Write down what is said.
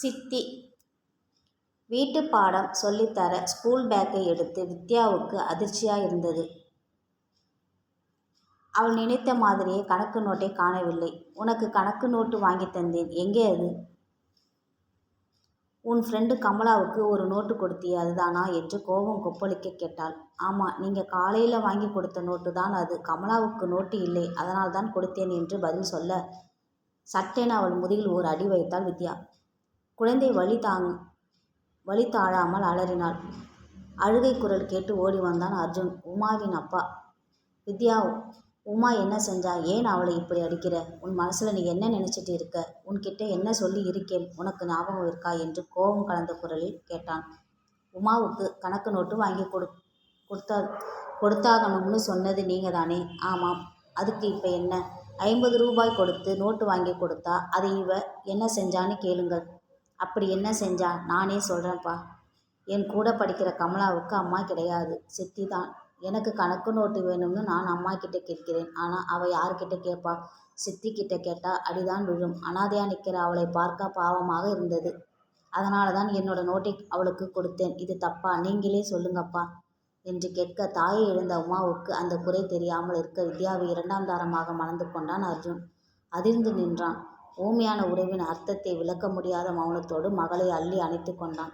சித்தி வீட்டு பாடம் சொல்லித்தர ஸ்கூல் பேக்கை எடுத்து வித்யாவுக்கு அதிர்ச்சியாக இருந்தது. அவள் நினைத்த மாதிரியே கணக்கு நோட்டை காணவில்லை. உனக்கு கணக்கு நோட்டு வாங்கித் தந்தேன். எங்கே அது? உன் ஃப்ரெண்டு கமலாவுக்கு ஒரு நோட்டு கொடுத்தியே அதுதானா? என்று கோபம் கொப்பளிக்க கேட்டாள். ஆமாம் நீங்கள் காலையில் வாங்கிக் கொடுத்த நோட்டு தான் அது. கமலாவுக்கு நோட்டு இல்லை. அதனால் தான் கொடுத்தேன் என்று பதில் சொல்ல சட்டென அவள் முதுகில் ஒரு அடி வைத்தாள் வித்யா. குழந்தை வலி தாங் வலி தாழாமல் அலறினாள். அழுகைக் குரல் கேட்டு ஓடி வந்தான் அர்ஜுன் உமாவின் அப்பா. வித்யா உமா என்ன செஞ்சா? ஏன் அவளை இப்படி அடிக்கிற? உன் மனசுல நீ என்ன நினச்சிட்டு இருக்க? உன்கிட்ட என்ன சொல்லி இருக்கேன் உனக்கு ஞாபகம் இருக்கா? என்று கோபம் கலந்த குரலில் கேட்டான். உமாவுக்கு கணக்கு நோட்டு வாங்கி கொடு கொடுத்தா கொடுத்தாகணும்னு சொன்னது நீங்கதானே? ஆமாம். அதுக்கு இப்ப என்ன? ஐம்பது ரூபாய் கொடுத்து நோட்டு வாங்கிக் கொடுத்தா அதை இவ என்ன செஞ்சான்னு கேளுங்கள். அப்படி என்ன செஞ்சா? நானே சொல்கிறேன்ப்பா என் கூட படிக்கிற கமலாவுக்கு அம்மா கிடையாது. சித்தி தான். எனக்கு கணக்கு நோட்டு வேணும்னு நான் அம்மாகிட்ட கேட்கிறேன். ஆனால் அவள் யார்கிட்ட கேட்பா சித்தி கிட்ட கேட்டால் அடிதான் விழும். அனாதையா நிற்கிற அவளை பார்க்க பாவமாக இருந்தது. அதனாலதான் என்னோட நோட்டை அவளுக்கு கொடுத்தேன். இது தப்பா? நீங்களே சொல்லுங்கப்பா. என்று கேட்க தாயை எழுந்த உமாவுக்கு அந்த குறை தெரியாமல் இருக்க வித்யாவை இரண்டாம் தாரமாக மணந்து கொண்டான் அர்ஜுன். அதிர்ந்து நின்றான். ஊமையான உறவின் அர்த்தத்தை விளக்க முடியாத மௌனத்தோடு மகளை அள்ளி அணைத்துக் கொண்டான்.